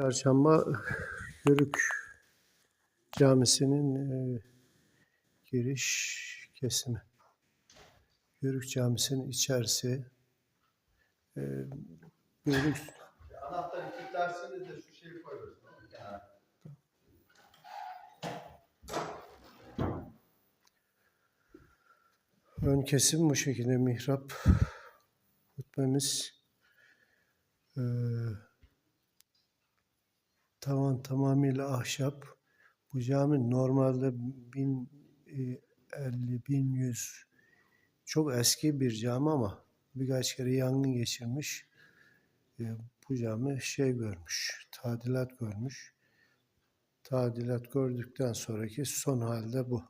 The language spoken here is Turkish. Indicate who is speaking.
Speaker 1: Çarşamba Yörük Camisi'nin e, giriş kesimi. Yörük Camisi'nin içerisi. E, Yörük
Speaker 2: Anahtarı kilitlerseniz de şu şeyi koyuyoruz.
Speaker 1: ön kesim bu şekilde mihrap hutbemiz. E, tavan tamamıyla ahşap. Bu cami normalde 1050 1100 çok eski bir cami ama birkaç kere yangın geçirmiş. E, bu cami şey görmüş, tadilat görmüş. Tadilat gördükten sonraki son halde bu.